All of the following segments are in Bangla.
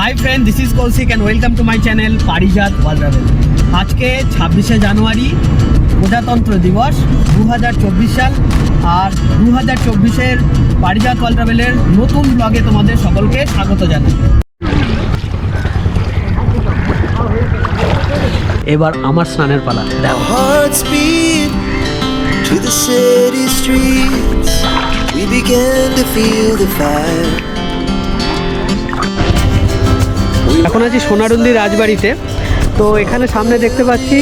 Hi friend this is Koushik and welcome to my channel Parijat world travel আজকে ছাব্বিশে জানুয়ারি, প্রজাতন্ত্র দিবস দু হাজার চব্বিশ সাল আর দু হাজার চব্বিশের পারিজাত ওয়ার্ল্ড ট্রাভেলের নতুন ব্লগে তোমাদের সকলকে স্বাগত জানাই এবার আমার স্নানের পালা. We began to feel the fire. এখন আছি সোনারুন্দি রাজবাড়িতে। তো এখানে সামনে দেখতে পাচ্ছি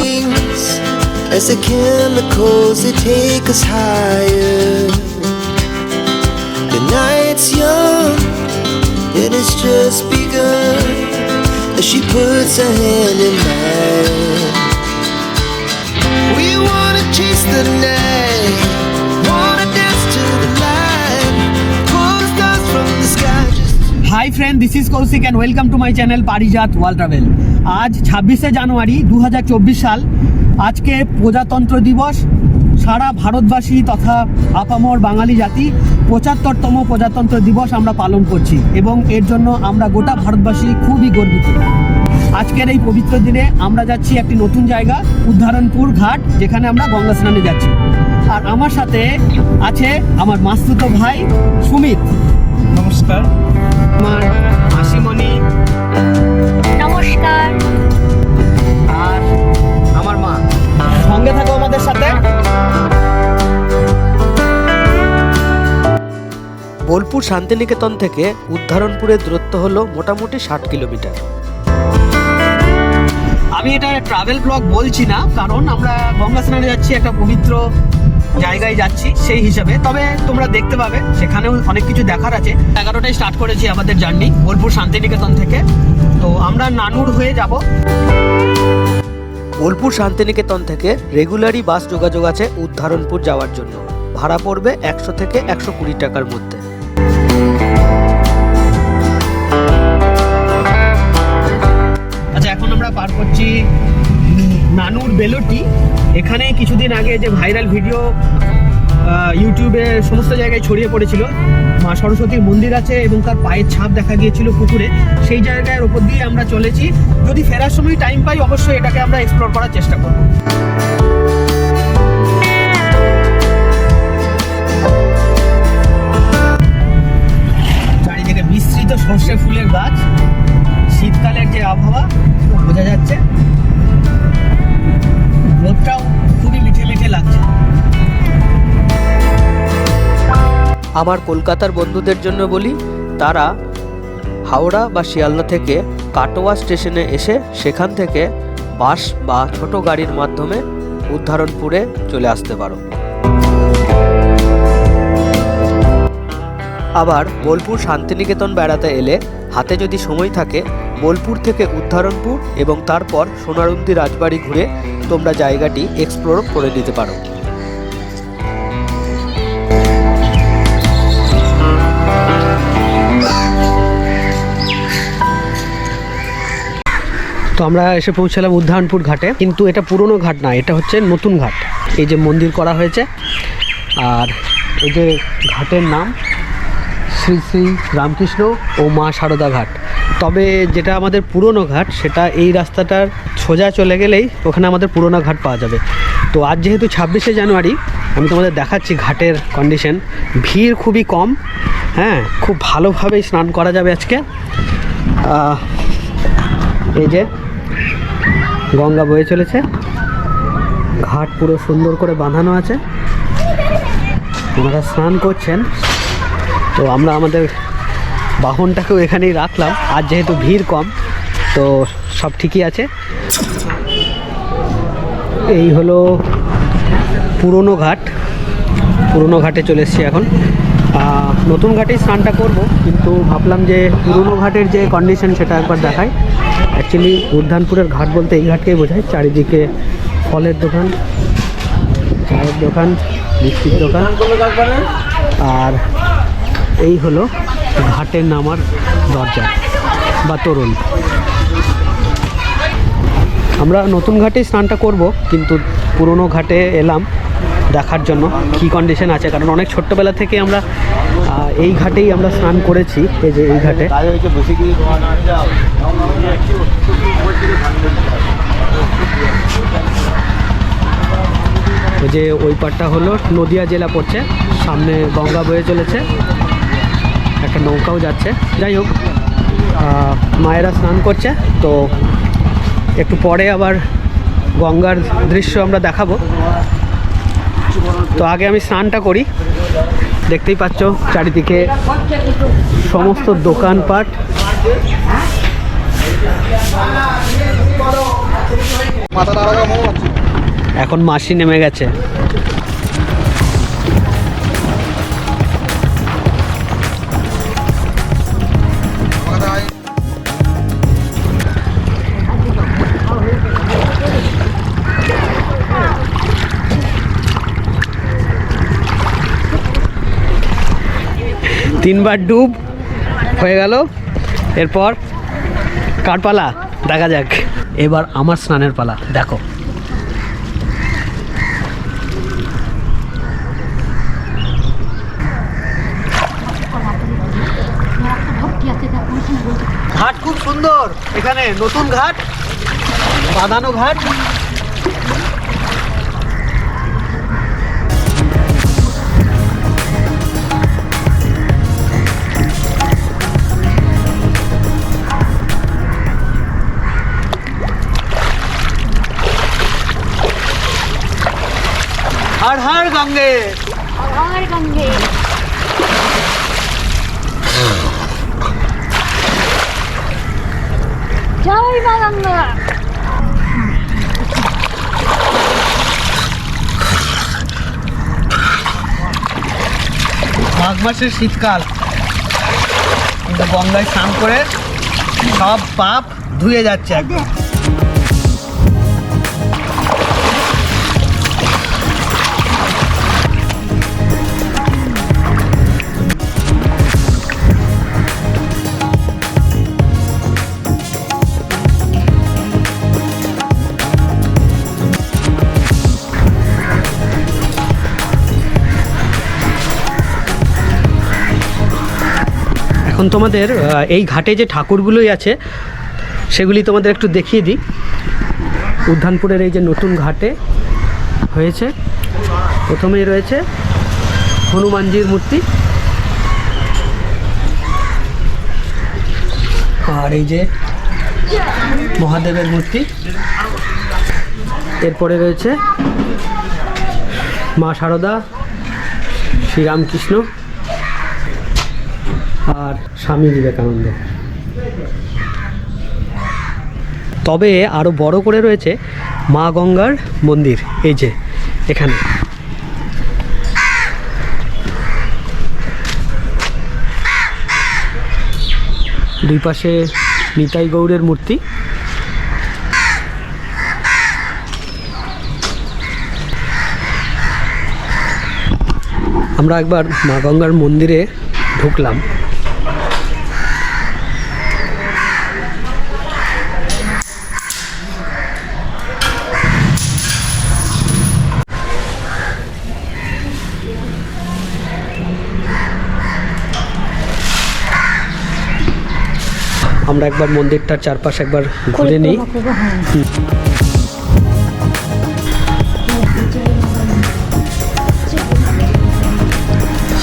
the night. Hi friend this is Koushik and welcome to my channel Parijat world travel আজ ছাব্বিশে জানুয়ারি দু হাজার চব্বিশ সাল। আজকে প্রজাতন্ত্র দিবস। সারা ভারতবাসী তথা আপামর বাঙালি জাতি পঁচাত্তরতম প্রজাতন্ত্র দিবস আমরা পালন করছি এবং এর জন্য আমরা গোটা ভারতবাসী খুবই গর্বিত। আজকের এই পবিত্র দিনে আমরা যাচ্ছি একটি নতুন জায়গা, উদ্ধারণপুর ঘাট, যেখানে আমরা গঙ্গা স্নানে যাচ্ছি। আর আমার সাথে আছে আমার মাস্তুতো ভাই সুমিত। নমস্কার। আমার মাসিমণি। নমস্কার। আর আমার মা। সঙ্গে থাকো আমাদের সাথে। বোলপুর শান্তিনিকেতন থেকে উদ্ধারণপুরের দূরত্ব হলো মোটামুটি ষাট কিলোমিটার। আমি এটা ট্রাভেল ব্লগ বলছি না কারণ আমরা গঙ্গা স্নানে যাচ্ছি একটা পবিত্র জায়গায় যাচ্ছি সেই হিসাবে। তবে তোমরা দেখতে পাবে সেখানেও অনেক কিছু দেখার আছে। এগারোটায় স্টার্ট করেছি আমাদের জার্নি বোলপুর শান্তিনিকেতন থেকে। তো আমরা নানুর হয়ে যাব। বোলপুর শান্তিনিকেতন থেকে রেগুলারই বাস যোগাযোগ আছে উদ্ধারণপুর যাওয়ার জন্য। ভাড়া পড়বে একশো থেকে একশো কুড়ি টাকার মধ্যে। আচ্ছা এখন আমরা পার করছি নানুর বেলুটি এখানে কিছুদিন আগে যে ভাইরাল ভিডিও ইউটিউবে সমস্ত জায়গায় ছড়িয়ে পড়েছিল, মা সরস্বতীর মন্দির আছে এবং তার পায়ের ছাপ দেখা গিয়েছিল পুকুরে, সেই জায়গার ওপর দিয়ে আমরা চলেছি। যদি ফেরার সময় টাইম পাই, অবশ্যই এটাকে আমরা এক্সপ্লোর করার চেষ্টা করব। চারিদিকে বিস্তৃত সর্ষে ফুলের গাছ। শীতকালের যে আবহাওয়া, বোঝা যাচ্ছে। রোদটাও খুবই মিঠে মিঠে লাগছে। আমার কলকাতার বন্ধুদের জন্য বলি, তারা হাওড়া বা শিয়ালদা থেকে কাটোয়া স্টেশনে এসে সেখান থেকে বাস বা ছোট গাড়ির মাধ্যমে উদ্ধারণপুরে চলে আসতে পারো। আবার বোলপুর শান্তিনিকেতন বেড়াতে এলে হাতে যদি সময় থাকে, বোলপুর থেকে উদ্ধারণপুর এবং তারপর সোনারুন্দি রাজবাড়ি ঘুরে তোমরা জায়গাটি এক্সপ্লোর করে নিতে পারো। তো আমরা এসে পৌঁছালাম উদ্ধারণপুর ঘাটে, কিন্তু এটা পুরনো ঘাট না, এটা হচ্ছে নতুন ঘাট। এই যে মন্দির করা হয়েছে, আর এই যে ঘাটের নাম শ্রী শ্রী রামকৃষ্ণ ও মা সারদা ঘাট। তবে যেটা আমাদের পুরনো ঘাট, সেটা এই রাস্তাটার সোজা চলে গেলেই ওখানে আমাদের পুরনো ঘাট পাওয়া যাবে। তো আজ যেহেতু ছাব্বিশে জানুয়ারি, আমি তোমাদের দেখাচ্ছি ঘাটের কন্ডিশন ভিড় খুবই কম হ্যাঁ খুব ভালোভাবেই স্নান করা যাবে আজকে। এই যে গঙ্গা বয়ে চলেছে। ঘাট পুরো সুন্দর করে বাঁধানো আছে। ওনারা স্নান করছেন। তো আমরা আমাদের বাহনটাকেও এখানেই রাখলাম। আর যেহেতু ভিড় কম, তো সব ঠিকই আছে। এই হলো পুরনো ঘাট। পুরনো ঘাটে চলে এসেছি এখন। নতুন ঘাটেই স্নানটা করব, কিন্তু ভাবলাম যে পুরনো ঘাটের যে কন্ডিশন সেটা একবার দেখাই। অ্যাকচুয়ালি উদ্যানপুরের ঘাট বলতে এই ঘাটকেই বোঝায়। চারিদিকে ফলের দোকান, চায়ের দোকান, মিষ্টির দোকান। আর এই হলো ঘাটের নামার দরজা বা তরুণ। আমরা নতুন ঘাটে স্নানটা করব, কিন্তু পুরনো ঘাটে এলাম দেখার জন্য কী কন্ডিশন আছে, কারণ অনেক ছোট্টবেলা থেকে আমরা এই ঘাটেই আমরা স্নান করেছি, এই যে এই ঘাটে। যে ওই পারটা হলো নদিয়া জেলা পড়ছে, সামনে গঙ্গা বয়ে চলেছে। একটা নৌকাও যাচ্ছে। যাই হোক মায়েরা স্নান করছে, তো একটু পরে আবার গঙ্গার দৃশ্য আমরা দেখাবো। তো আগে আমি স্নানটা করি। দেখতেই পাচ্ছ চারিদিকে সমস্ত দোকানপাট। এখন মাসি নেমে গেছে। তিনবার ডুব হয়ে গেল। এরপর কার পালা দেখা যাক। এবার আমার স্নানের পালা, দেখো। ঘাট খুব সুন্দর, এখানে নতুন ঘাট বাঁধানো ঘাট। হর হর গঙ্গে আর গঙ্গে। জয় মা গঙ্গা। মাঘ মাসের শীতকাল। কিন্তু গঙ্গায় স্নান করে সব পাপ ধুয়ে যাচ্ছে একদম। এখন তোমাদের এই ঘাটে যে ঠাকুরগুলোই আছে, সেগুলি তোমাদের একটু দেখিয়ে দিই। উদ্যানপুরের এই যে নতুন ঘাটে হয়েছে, প্রথমেই রয়েছে হনুমানজির মূর্তি। আর এই যে মহাদেবের মূর্তি। এরপরে রয়েছে মা শারদা শ্রীরামকৃষ্ণ। আর স্বামী বিবেকানন্দ। তবে আরও বড় করে রয়েছে মা গঙ্গার মন্দির, এই যে এখানে। দুই পাশে নিতাই গৌড়ের মূর্তি। আমরা একবার মা গঙ্গার মন্দিরে ঢুকলাম। আমরা একবার মন্দিরটার চারপাশে একবার ঘুরে নিই।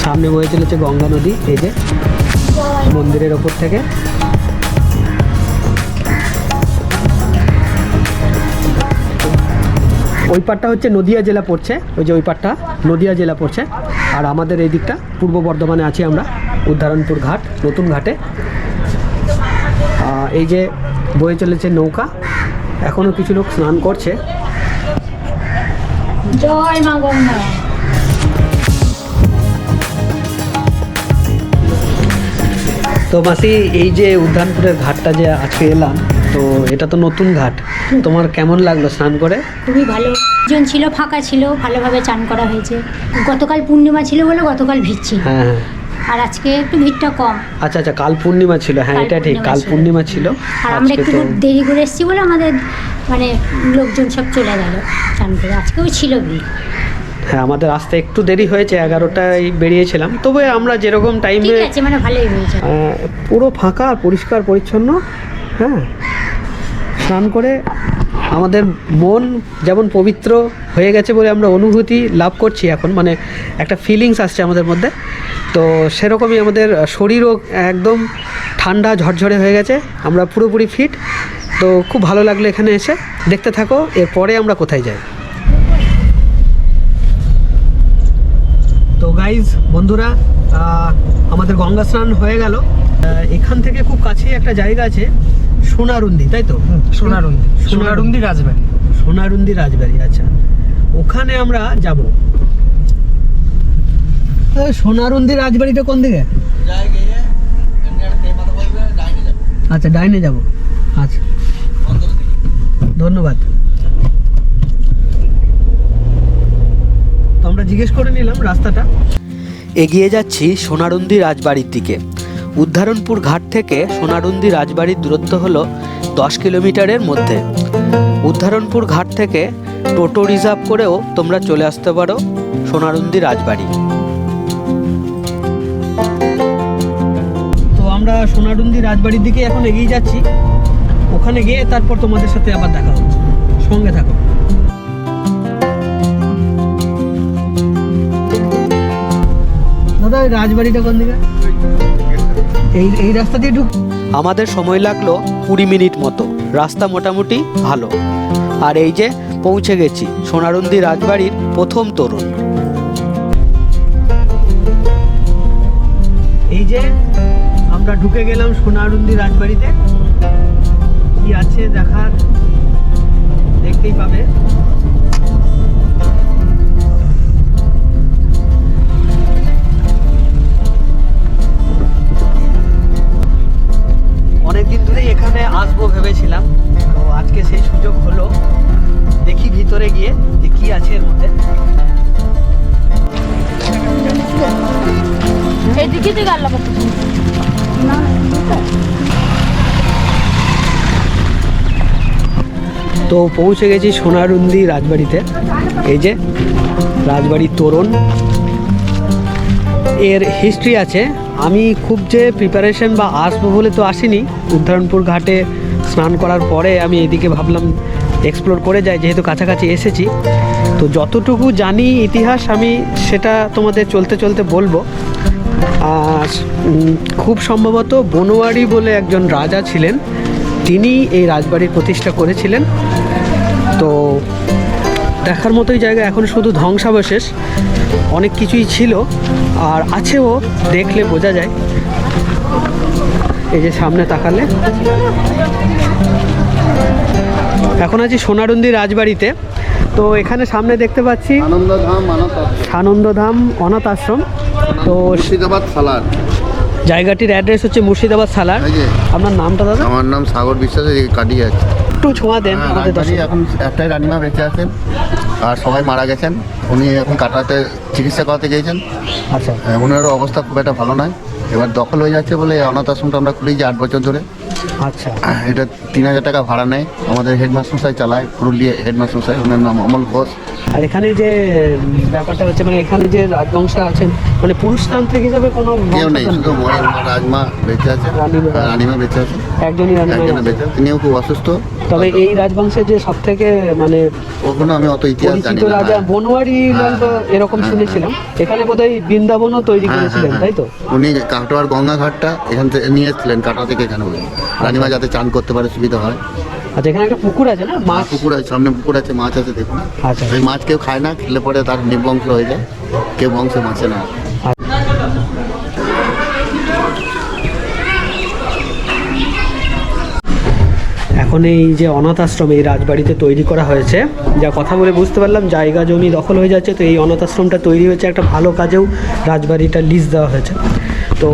সামনে বয়ে চলেছে গঙ্গা নদী, এই যে মন্দিরের ওপর থেকে। ওই পাটটা হচ্ছে নদিয়া জেলা পড়ছে, ওই যে ওই পাটটা নদিয়া জেলা পড়ছে। আর আমাদের এই দিকটা পূর্ব বর্ধমানে আছি আমরা, উদ্ধারণপুর ঘাট, নতুন ঘাটে। এই যে বয়ে চলেছে নৌকা এখনও কিছু লোক স্নান করছে। জয় মা গঙ্গা। তো মাসি এই যে উদ্যানপুরের ঘাটটা যে আজকে এলাম তো এটা তো নতুন ঘাট। তোমার কেমন লাগল স্নান করে? খুবই ভালো। জন ছিল ফাঁকা ছিল ভালোভাবে চান করা হয়েছে। গতকাল পূর্ণিমা ছিল বলে গতকাল ভিড় ছিল হ্যাঁ হ্যাঁ। আর আজকে একটু ভিড়টা কম। আচ্ছা আচ্ছা কাল পূর্ণিমা ছিল। হ্যাঁ এটা ঠিক কাল পূর্ণিমা ছিল। আর আমরা একটু দেরি করে এসেছি বলে আমাদের মানে লোকজন সব চলে গেল চান করে। আজকেও ছিল ভিড়। হ্যাঁ আমাদের আসতে একটু দেরি হয়েছে এগারোটায় বেরিয়েছিলাম। তবে আমরা যেরকম টাইমে মানে ভালোই পুরো ফাঁকা আর পরিষ্কার পরিচ্ছন্ন হ্যাঁ। স্নান করে আমাদের মন যেমন পবিত্র হয়ে গেছে বলে আমরা অনুভূতি লাভ করছি এখন। মানে একটা ফিলিংস আসছে আমাদের মধ্যে। তো সেরকমই আমাদের শরীরও একদম ঠান্ডা ঝরঝরে হয়ে গেছে। আমরা পুরোপুরি ফিট। তো খুব ভালো লাগল এখানে এসে। দেখতে থাকো এরপরে আমরা কোথায় যাই। তো গাইজ বন্ধুরা আমাদের গঙ্গা স্নান হয়ে গেল। এখান থেকে খুব কাছেই একটা জায়গা আছে সোনারুন্দি তাই তো? সোনারুন্দি। সোনারুন্দি রাজবাড়ি। সোনারুন্দি রাজবাড়ি আচ্ছা। ওখানে আমরা যাব। সোনারুন্দি রাজবাড়িটা কোন দিকে? আচ্ছা ডাইনে যাব। আচ্ছা। ধন্যবাদ। তো আমরা জিজ্ঞেস করে নিলাম রাস্তাটা। এগিয়ে যাচ্ছি সোনারুন্দি রাজবাড়ির দিকে। উদ্ধারণপুর ঘাট থেকে সোনারুন্দি রাজবাড়ির দূরত্ব হলো দশ কিলোমিটারের মধ্যে। উদ্ধারণপুর ঘাট থেকে টোটো রিজার্ভ করেও তোমরা চলে আসতে পারো সোনারুন্দি রাজবাড়ি। আমরা সোনাডুন্দি রাজবাড়ির দিকে এখন এগিয়ে যাচ্ছি। ওখানে গিয়ে তারপর তোমাদের সাথে আবার দেখা হচ্ছে সঙ্গে থাকো। দাদা ওই রাজবাড়িটা কোন দিকে? এই এই রাস্তা দিয়ে ঢুক আমাদের সময় লাগল কুড়ি মিনিট মতো। রাস্তা মোটামুটি ভালো। আর এই যে পৌঁছে গেছি সোনারুন্দি রাজবাড়ির প্রথম তরুণ। এই যে আমরা ঢুকে গেলাম সোনারুন্দি রাজবাড়িতে। কি আছে দেখার? দেখতেই পাবে। তো পৌঁছে গেছি সোনারুন্দি রাজবাড়িতে। এই যে, রাজবাড়ির তোরণ। এর হিস্ট্রি আছে। আমি খুব যে প্রিপারেশন বা আসব বলে তো আসিনি। উদ্ধারণপুর ঘাটে স্নান করার পরে আমি এদিকে ভাবলাম এক্সপ্লোর করে যাই, যেহেতু কাছাকাছি এসেছি। তো যতটুকু জানি ইতিহাস, আমি সেটা তোমাদের চলতে চলতে বলব। আর খুব সম্ভবত বনোয়ারি বলে একজন রাজা ছিলেন। তিনি এই রাজবাড়ির প্রতিষ্ঠা করেছিলেন। তো দেখার মতোই জায়গা, এখন শুধু ধ্বংসাবশেষ। অনেক কিছুই ছিল, আর আছেও, দেখলে বোঝা যায়। এই যে সামনে তাকালে। এখন আছি সোনারুন্দি রাজবাড়িতে। তো এখানে সামনে দেখতে পাচ্ছি আনন্দধাম অনাথ আশ্রম। তো মুর্শিদাবাদ সালার জায়গাটির অ্যাড্রেস হচ্ছে মুর্শিদাবাদ সালার আপনার নামটা দাদা? আমার নাম সাগর বিশ্বাস কাটিয়ে আছে। একটু ছোঁয়া দেন হ্যাঁ, আমাদের এখন একটাই রানিমা বেঁচে আছেন আর সবাই মারা গেছেন। উনি এখন কাটাতে চিকিৎসা করাতে গিয়েছেন। আচ্ছা। ওনারও অবস্থা খুব একটা ভালো নয়। এবার দখল হয়ে যাচ্ছে বলে অনাথ আশ্রমটা আমরা খুলেছি আট বছর ধরে। আচ্ছা। এটা তিন হাজার টাকা ভাড়া নেয়। আমাদের হেডমাস্টার চালায় পুরুলিয়া হেডমাস্টার ওনার নাম অমল ঘোষ। আর এখানে যে ব্যাপারটা হচ্ছে মানে এখানে যে রাজবংশ আছেন মানে পুরুষতান্ত্রিক হিসাবে কোনো কেউ নেই শুধু রাজমা বেঁচে আছে। রানিমা বেঁচে আছে। একজনই। তিনিও খুব অসুস্থ। তবে এই রাজবংশের যে সব থেকে মানে ওখানে আমি অত ইতিহাস জানি না রাজা হ্যাঁ। বনোয়ারি এরকম হ্যাঁ, শুনেছিলাম। এখানে বোধহয় বৃন্দাবনও তৈরি হ্যাঁ, করেছিলেন হ্যাঁ, তাই তো? হ্যাঁ। উনি কাটোয়ার গঙ্গা ঘাটটা এখান থেকে নিয়ে এসেছিলেন কাটোয়া থেকে এখানে বলে রানিমা যাতে চান করতে পারে সুবিধা হয়। আচ্ছা এখানে একটা পুকুর আছে না? মাছ মাছ? পুকুর আছে সামনে পুকুর আছে মাছ আছে দেখুন। আচ্ছা। ওই মাছ কেউ খায় না খেলে পরে তার নির্বংশ হয়ে যায়। কেউ বংশে মাছে না। এখন এই যে অনাথ আশ্রম এই রাজবাড়িতে তৈরি করা হয়েছে, যা কথা বলে বুঝতে পারলাম, জায়গা জমি দখল হয়ে যাচ্ছে, তো এই অনাথ আশ্রমটা তৈরি হয়েছে, একটা ভালো কাজেও রাজবাড়িটা লিজ দেওয়া হয়েছে। তো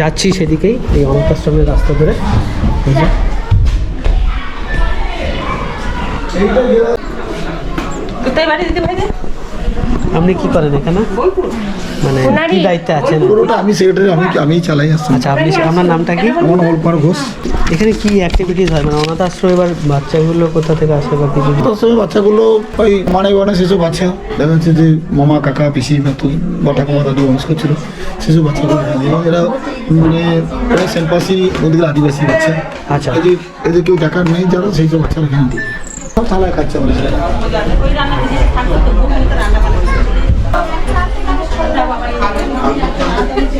যাচ্ছি সেদিকেই, এই অনাথ আশ্রমের রাস্তা ধরে। কোথায় বাড়ি দিতে আপনি কি করেন এখানে? মানে কি দায়িত্বে আছেন? পুরোটা আমি সেক্রেটারি আমি আমি চালাই আসছি। আচ্ছা আপনি আপনার নামটা কি? আমার নাম অল্পার ঘোষ। এখানে কি অ্যাক্টিভিটিস হয়? মানে অনাথ আশ্রয় এবার বাচ্চাগুলো কোথা থেকে আসে বা কিছু তো সেই বাচ্চাগুলো ওই মানে মানে সেসব বাচ্চা। দেখা যাচ্ছে যে মামা কাকা পিসি বাতু বা ঠাকুমা দাদু মানুষ করছিল। সেসব বাচ্চাগুলো। এবং এরা মানে এরা সেনপাসি ওদিকে আদিবাসী বাচ্চা। আচ্ছা। এদের এদের কেউ দেখার নেই যারা সেই সব বাচ্চারা এখানে সব থালায় খাচ্ছে আমরা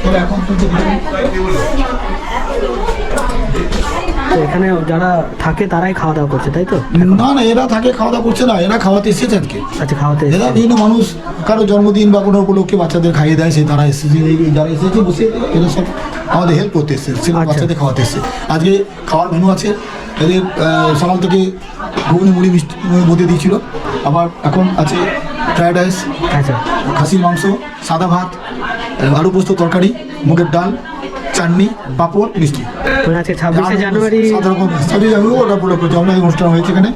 এখন এখানে যারা থাকে তারাই খাওয়া দাওয়া করছে তাই তো? না না এরা থাকে খাওয়া দাওয়া করছে না এরা খাওয়াতে এসেছে আজকে। আচ্ছা খাওয়াতে এরা বিভিন্ন মানুষ কারও জন্মদিন বা কোনো উপলক্ষে বাচ্চাদের খাইয়ে দেয় সেই তারা এসেছে যারা এসেছে বসে এরা সব আমাদের হেল্প করতে এসেছে সে আচ্ছা। বাচ্চাদের খাওয়াতে এসেছে। আজকে খাওয়ার মেনু আছে এদের সকাল থেকে ঘুগনি মুড়ি মিষ্টি মধ্যে দিয়েছিল। আবার এখন আছে ফ্রায়েড রাইস আচ্ছা। খাসির মাংস সাদা ভাত আলু পোস্ত তরকারি মুগের ডাল চাটনি পাঁপড় মিষ্টি। আজকে ছাব্বিশে জানুয়ারি সাত রকম ছাব্বিশে জানুয়ারি ওটা বড় করছে আমরা এই অনুষ্ঠান হয়েছে এখানে।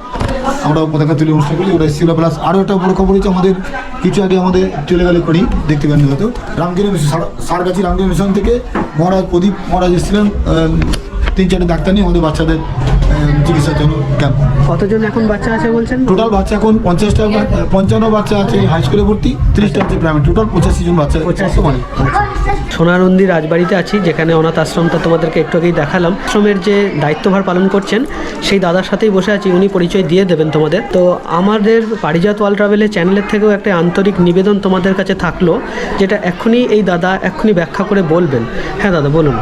আমরা পতাকা তুলে অনুষ্ঠান করি। ওটা এসেছিল প্লাস আরও একটা বড় খবর হচ্ছে আমাদের। কিছু আগে আমাদের চলে গেলে করি দেখতে পারেন হয়তো। রামগিরি মিশন সার- সারগাছি রামগিরি মিশন থেকে মহারাজ প্রদীপ মহারাজ এসেছিলেন তিন চারটে ডাক্তার নিয়ে আমাদের বাচ্চাদের চিকিৎসার জন্য ক্যাম্প কতজন এখন বাচ্চা আছে বলছেন? টোটাল বাচ্চা এখন পঞ্চাশটা পঞ্চান্ন বাচ্চা আছে হাই স্কুলে ভর্তি তিরিশটা আছে প্রাইমারি টোটাল পঁচাশি জন বাচ্চা পঁচাশি বর্তমানে। সোনারন্দি রাজবাড়িতে আছি যেখানে অনাথ আশ্রমটা তোমাদেরকে একটু আগেই দেখালাম। আশ্রমের যে দায়িত্বভার পালন করছেন সেই দাদার সাথেই বসে আছি উনি পরিচয় দিয়ে দেবেন তোমাদের। তো আমাদের পারিজাত ওয়াল ট্রাভেলের চ্যানেলের থেকেও একটা আন্তরিক নিবেদন তোমাদের কাছে থাকল যেটা এক্ষুনি এই দাদা এক্ষুনি ব্যাখ্যা করে বলবেন। হ্যাঁ দাদা বলুন।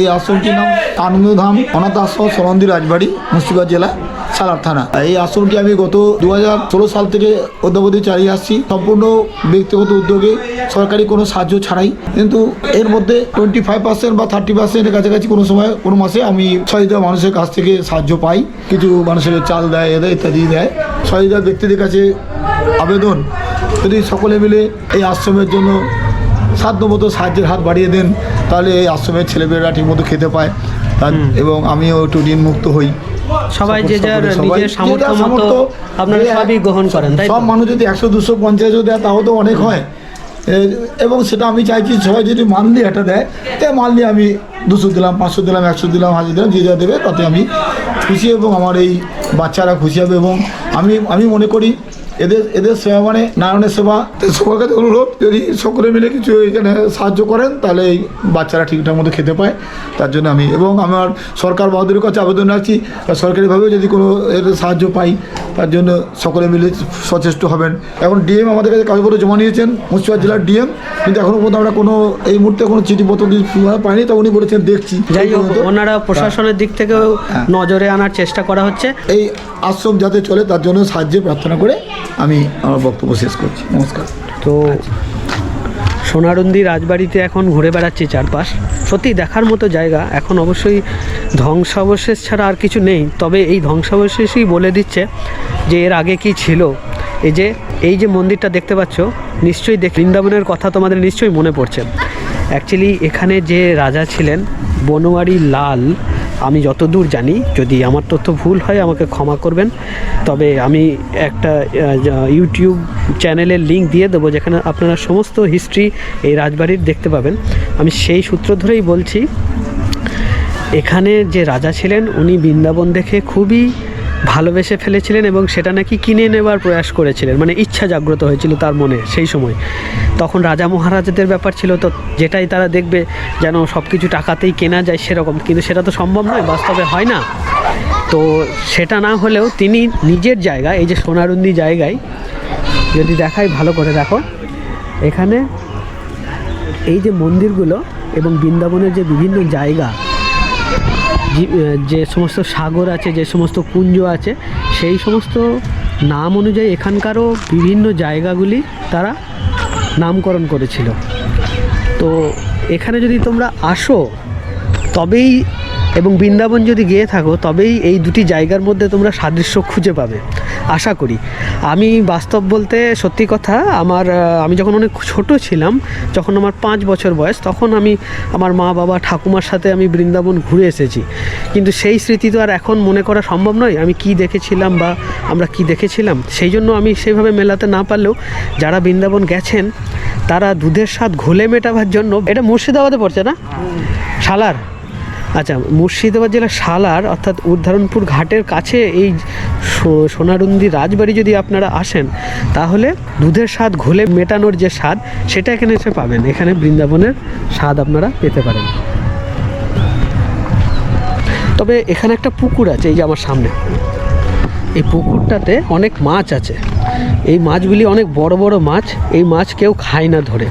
এই আশ্রমটির নাম আনন্দধাম অনাথ আশ্রম সরন্দি রাজবাড়ি, মুর্শিদাবাদ জেলা, সালার থানা। এই আশ্রমটি আমি গত দু হাজার ষোলো সাল থেকে অদ্যাবধি চালিয়ে আসছি। সম্পূর্ণ ব্যক্তিগত উদ্যোগে সরকারি কোনো সাহায্য ছাড়াই। কিন্তু এর মধ্যে টোয়েন্টি ফাইভ পার্সেন্ট বা থার্টি পার্সেন্টের কাছাকাছি কোনো সময়, কোনো মাসে আমি সহযোগিতা মানুষের কাছ থেকে সাহায্য পাই। কিছু মানুষের চাল দেয় এদের ইত্যাদি দেয়। সহযোগিতা ব্যক্তিদের কাছে আবেদন। যদি সকলে মিলে এই আশ্রমের জন্য সাধ্যমতো সাহায্যের হাত বাড়িয়ে দেন তাহলে এই আশ্রমের ছেলেমেয়েরা ঠিকমতো খেতে পায়। এবং আমিও একটু ঋণ মুক্ত হই। সবাই যে যার নিজের সামর্থ্য মতো আপনারা সবই গ্রহণ করেন তাই সব মানুষ যদি একশো দুশো পঞ্চাশও দেয় তাও তো অনেক হয়। এবং সেটা আমি চাইছি সবাই যদি মানলি এটা দেয় তে মানলি আমি দুশো দিলাম পাঁচশো দিলাম একশো দিলাম হাজার দিলাম যে যা দেবে তাতে আমি খুশি এবং আমার এই বাচ্চারা খুশি হবে। এবং আমি আমি মনে করি এদের এদের সেবা মানে নারায়ণের সেবা। তো সবার কাছে অনুরোধ যদি সকলে মিলে কিছু এখানে সাহায্য করেন তাহলে এই বাচ্চারা ঠিকঠাক মতো খেতে পায়। তার জন্য আমি এবং আমার সরকার বাহাদুরের কাছে আবেদন রাখছি আর সরকারিভাবে যদি কোনো এর সাহায্য পাই তার জন্য সকলে মিলে সচেষ্ট হবেন। এখন ডিএম আমাদের কাছে কাগজপত্র জমা নিয়েছেন মুর্শিদাবাদ জেলার ডিএম কিন্তু এখনও পর্যন্ত আমরা কোনো এই মুহূর্তে কোনো চিঠিপত্র পাইনি তো উনি বলেছেন দেখছি। যাই হোক ওনারা প্রশাসনের দিক থেকেও হ্যাঁ। নজরে আনার চেষ্টা করা হচ্ছে। এই আশ্রম যাতে চলে তার জন্য সাহায্যে প্রার্থনা করে আমি আমার বক্তব্য শেষ করছি। নমস্কার। তো সোনারন্দি রাজবাড়িতে এখন ঘুরে বেড়াচ্ছি চারপাশ। সত্যি দেখার মতো জায়গা। এখন অবশ্যই ধ্বংসাবশেষ ছাড়া আর কিছু নেই। তবে এই ধ্বংসাবশেষই বলে দিচ্ছে যে এর আগে কি ছিল। এই যে এই যে মন্দিরটা দেখতে পাচ্ছ, নিশ্চয়ই দেখ, বৃন্দাবনের কথা তোমাদের নিশ্চয়ই মনে পড়ছে। অ্যাকচুয়ালি এখানে যে রাজা ছিলেন বনোয়ারি লাল আমি যতদূর জানি, যদি আমার তথ্য ভুল হয়, আমাকে ক্ষমা করবেন। তবে আমি একটা ইউটিউব চ্যানেলের লিঙ্ক দিয়ে দেবো, যেখানে আপনারা সমস্ত হিস্ট্রি এই রাজবাড়ির দেখতে পাবেন। আমি সেই সূত্র ধরেই বলছি, এখানে যে রাজা ছিলেন, উনি বৃন্দাবন দেখে খুবই ভালোবেসে ফেলেছিলেন এবং সেটা নাকি কিনে নেবার প্রয়াস করেছিলেন। মানে ইচ্ছা জাগ্রত হয়েছিল তার মনে সেই সময়। তখন রাজা মহারাজাদের ব্যাপার ছিল তো যেটাই তারা দেখবে যেন সব কিছু টাকাতেই কেনা যায় সেরকম। কিন্তু সেটা তো সম্ভব নয়, বাস্তবে হয় না। তো সেটা না হলেও তিনি নিজের জায়গা এই যে সোনারুন্দি জায়গায়, যদি দেখাই ভালো করে দেখো, এখানে এই যে মন্দিরগুলো এবং বৃন্দাবনের যে বিভিন্ন জায়গা যে- সমস্ত সাগর আছে, যে সমস্ত কুঞ্জ আছে, সেই সমস্ত নাম অনুযায়ী এখানকারও বিভিন্ন জায়গাগুলি তারা নামকরণ করেছিল। তো এখানে যদি তোমরা আসো, তবেই এবং বৃন্দাবন যদি গিয়ে থাকো, তবেই এই দুটি জায়গার মধ্যে তোমরা সাদৃশ্য খুঁজে পাবে। আশা করি। আমি বাস্তব বলতে সত্যি কথা, আমার আমি যখন অনেক ছোট ছিলাম, যখন আমার পাঁচ বছর বয়স, তখন আমি আমার মা, বাবা, ঠাকুমার সাথে আমি বৃন্দাবন ঘুরে এসেছি। কিন্তু সেই স্মৃতি তো আর এখন মনে করা সম্ভব নয়, আমি কি দেখেছিলাম বা আমরা কি দেখেছিলাম। সেই জন্য আমি সেইভাবে মেলাতে না পারলেও যারা বৃন্দাবন গেছেন, তারা দুধের স্বাদ ঘোলে মেটাবার জন্য, এটা মুর্শিদাবাদে পড়ছে না? সালার আচ্ছা মুর্শিদাবাদ জেলার সালার অর্থাৎ উদ্ধারণপুর ঘাটের কাছে এই সোনারুন্দি রাজবাড়ি যদি আপনারা আসেন, তাহলে দুধের স্বাদ, ঘোলে মেটানোর যে স্বাদ, সেটা এখানে এসে পাবেন। এখানে বৃন্দাবনের স্বাদ আপনারা পেতে পারেন। তবে এখানে একটা পুকুর আছে, এই যে আমার সামনে। এই পুকুরটাতে অনেক মাছ আছে। এই মাছগুলি অনেক বড় বড় মাছ, এই মাছ কেউ খায় না ধরে।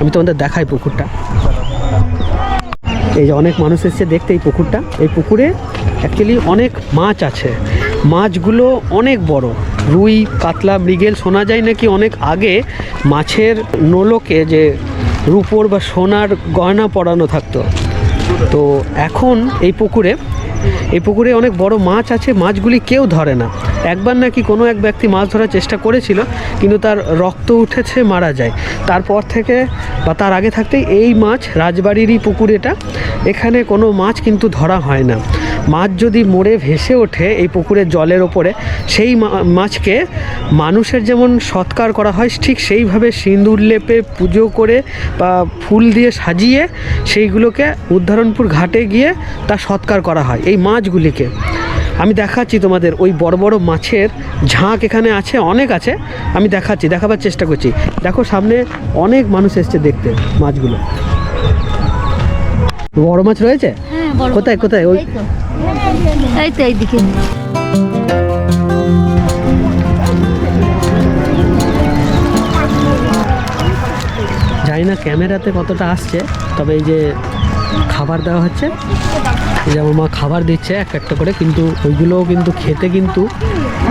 আমি তোমাদের দেখাই পুকুরটা। এই যে অনেক মানুষ এসেছে দেখতে এই পুকুরটা। এই পুকুরে অ্যাকচুয়ালি অনেক মাছ আছে। মাছগুলো অনেক বড়। রুই, কাতলা, মৃগেল শোনা যায় নাকি অনেক আগে মাছের নোলকে যে রূপোর বা সোনার গয়না পরানো থাকতো। তো এখন এই পুকুরে এই পুকুরে অনেক বড় মাছ আছে। মাছগুলি কেউ ধরে না। একবার নাকি কোনো এক ব্যক্তি মাছ ধরার চেষ্টা করেছিল, কিন্তু তার রক্ত উঠেছে, মারা যায়। তারপর থেকে বা তার আগে থাকতেই এই মাছ রাজবাড়িরই পুকুর এটা। এখানে কোনো মাছ কিন্তু ধরা হয় না। মাছ যদি মরে ভেসে ওঠে এই পুকুরের জলের ওপরে, সেই মাছকে মানুষের যেমন সৎকার করা হয়, ঠিক সেইভাবে সিঁদুর লেপে পুজো করে বা ফুল দিয়ে সাজিয়ে সেইগুলোকে উদ্ধারণপুর ঘাটে গিয়ে তা সৎকার করা হয়, এই মাছগুলিকে। আমি দেখাচ্ছি তোমাদের ওই বড় বড় মাছের ঝাঁক এখানে আছে অনেক আছে। আমি দেখাচ্ছি দেখাবার চেষ্টা করছি। দেখো সামনে অনেক মানুষ এসছে দেখতে মাছগুলো। বড় মাছ রয়েছে? হ্যাঁ কোথায় কোথায়? ওই এই তো এইদিকে। জানি না ক্যামেরাতে কতটা আসছে তবে এই যে খাবার দেওয়া হচ্ছে। এই যে আমার মা খাবার দিচ্ছে এক একটা করে, কিন্তু ওইগুলোও কিন্তু খেতে কিন্তু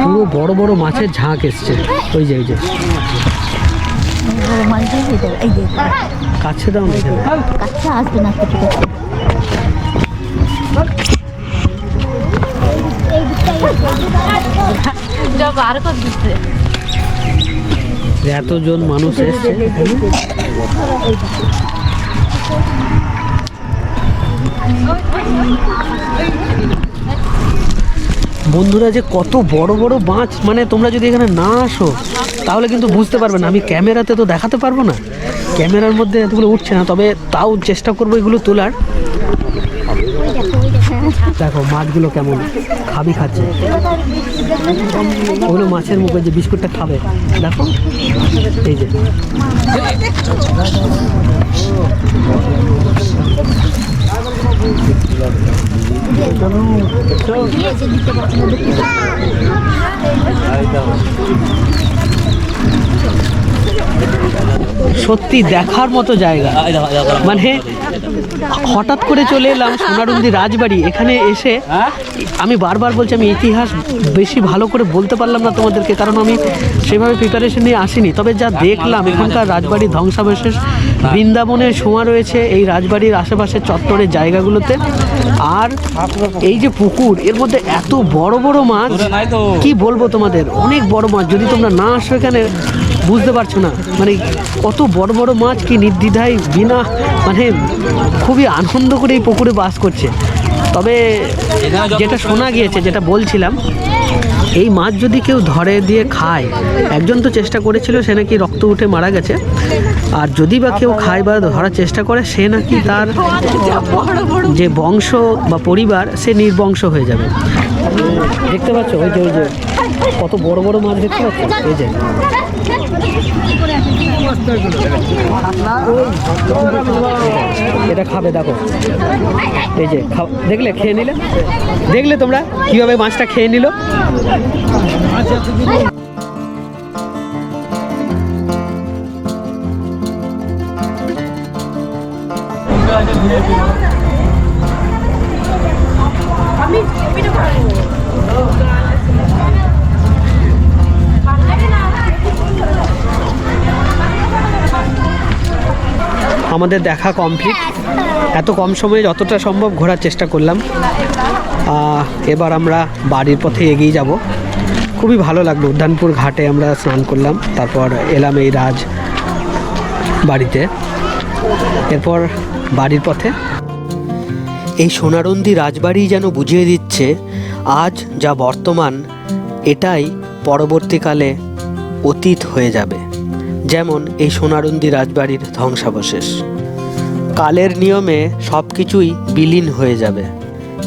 পুরো বড় বড় মাছের ঝাঁক এসছে। ওই যে এই যে। কাছে দাও এতজন মানুষ এসছে। বন্ধুরা যে কত বড় বড় মাছ মানে তোমরা যদি এখানে না আসো, তাহলে কিন্তু বুঝতে পারবে না। আমি ক্যামেরাতে তো দেখাতে পারব না। ক্যামেরার মধ্যে এতগুলো উঠছে না, তবে তাও চেষ্টা করব এগুলো তোলার। দেখো, মাছগুলো কেমন খাবি খাচ্ছে। ওগুলো মাছের মুখে যে বিস্কুটটা খাবে, দেখো। এই যে। সত্যি দেখার মতো জায়গা। মানে হঠাৎ করে চলে এলাম সোনারুন্দি রাজবাড়ি এখানে এসে আমি বারবার বলছি আমি ইতিহাস বেশি ভালো করে বলতে পারলাম না তোমাদেরকে কারণ আমি সেভাবে প্রিপারেশন নিয়ে আসিনি। তবে যা দেখলাম এখানকার রাজবাড়ির ধ্বংসাবশেষ বৃন্দাবনের ছোঁয়া রয়েছে এই রাজবাড়ির আশেপাশের চত্বরের জায়গাগুলোতে। আর এই যে পুকুর এর মধ্যে এত বড় বড় মাছ কি বলব তোমাদের? অনেক বড় মাছ যদি তোমরা না আসো এখানে বুঝতে পারছ না। মানে কত বড় বড় মাছ কি নির্দ্বিধায় বিনা মানে খুবই আনন্দ করে এই পুকুরে বাস করছে। তবে যেটা শোনা গিয়েছে যেটা বলছিলাম এই মাছ যদি কেউ ধরে দিয়ে খায় একজন তো চেষ্টা করেছিল সে নাকি রক্ত উঠে মারা গেছে। আর যদি বা কেউ খায় বা ধরার চেষ্টা করে সে নাকি তার যে বংশ বা পরিবার সে নির্বংশ হয়ে যাবে। দেখতে পাচ্ছ? ওই যে ওই যে কত বড় বড় মাছ দেখতে পাচ্ছ? এই যে। এটা খাবে দেখো। এই যে দেখলে খেয়ে নিলে? দেখলে তোমরা কীভাবে মাছটা খেয়ে নিল? আমাদের দেখা কমপ্লিট এত কম সময়ে যতটা সম্ভব ঘোরার চেষ্টা করলাম। এবার আমরা বাড়ির পথে এগিয়ে যাব। খুবই ভালো লাগল। উদ্যানপুর ঘাটে আমরা স্নান করলাম, তারপর এলাম এই রাজ বাড়িতে। এরপর বাড়ির পথে। এই সোনারন্দি রাজবাড়ি যেন বুঝিয়ে দিচ্ছে, আজ যা বর্তমান, এটাই পরবর্তীকালে অতীত হয়ে যাবে। যেমন এই সোনারন্দি রাজবাড়ির ধ্বংসাবশেষ। কালের নিয়মে সব কিছুই বিলীন হয়ে যাবে।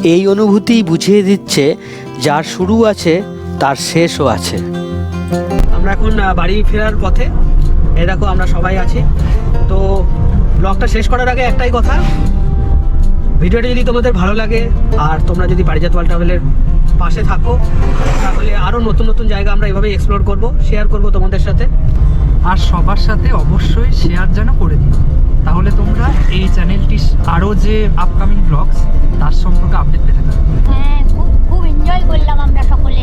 এই অনুভূতিই বুঝিয়ে দিচ্ছে, যার শুরু আছে, তার শেষও আছে। আমরা এখন বাড়ি ফেরার পথে। এই দেখো, আমরা সবাই আছি। তো, ব্লগটা শেষ করার আগে একটাই কথা। ভিডিওটা যদি তোমাদের ভালো লাগে, আর তোমরা যদি পারিজাত ওয়াল ট্রাভেলের পাশে থাকো, তাহলে আরও নতুন নতুন জায়গা আমরা এভাবে এক্সপ্লোর করব শেয়ার করব তোমাদের সাথে। আর সবার সাথে অবশ্যই শেয়ার যেন করে দিও। তাহলে তোমরা এই চ্যানেলটি আরও যে আপকামিং ব্লগস তার সম্পর্কে আপডেট পেতে থাকবে হ্যাঁ খুব খুব এনজয় করলাম আমরা সকলে।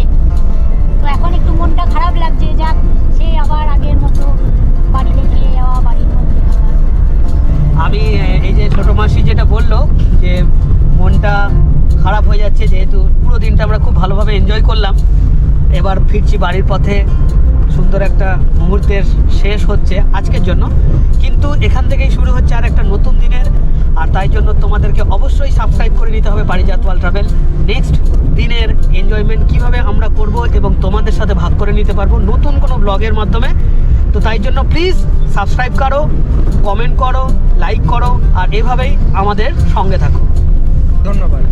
তো এখন একটু মনটা খারাপ লাগছে যাক সেই আবার আগের মতো বাড়িতে ফিরে যাওয়া বাড়ির মধ্যে আমি এই যে ছোট মাসি যেটা বলল যে মনটা খারাপ হয়ে যাচ্ছে যেহেতু পুরো দিনটা আমরা খুব ভালোভাবে এনজয় করলাম। এবার ফিরছি বাড়ির পথে। সুন্দর একটা মুহূর্তের শেষ হচ্ছে আজকের জন্য। কিন্তু এখান থেকেই শুরু হচ্ছে আর একটা নতুন দিনের। আর তাই জন্য তোমাদেরকে অবশ্যই সাবস্ক্রাইব করে নিতে হবে পারিজাত ওয়াল ট্রাভেল। নেক্সট দিনের এনজয়মেন্ট কীভাবে আমরা করব এবং তোমাদের সাথে ভাগ করে নিতে পারব নতুন কোনো ব্লগের মাধ্যমে। তো তাই জন্য প্লিজ সাবস্ক্রাইব করো কমেন্ট করো লাইক করো, আর এভাবেই আমাদের সঙ্গে থাকো। ধন্যবাদ।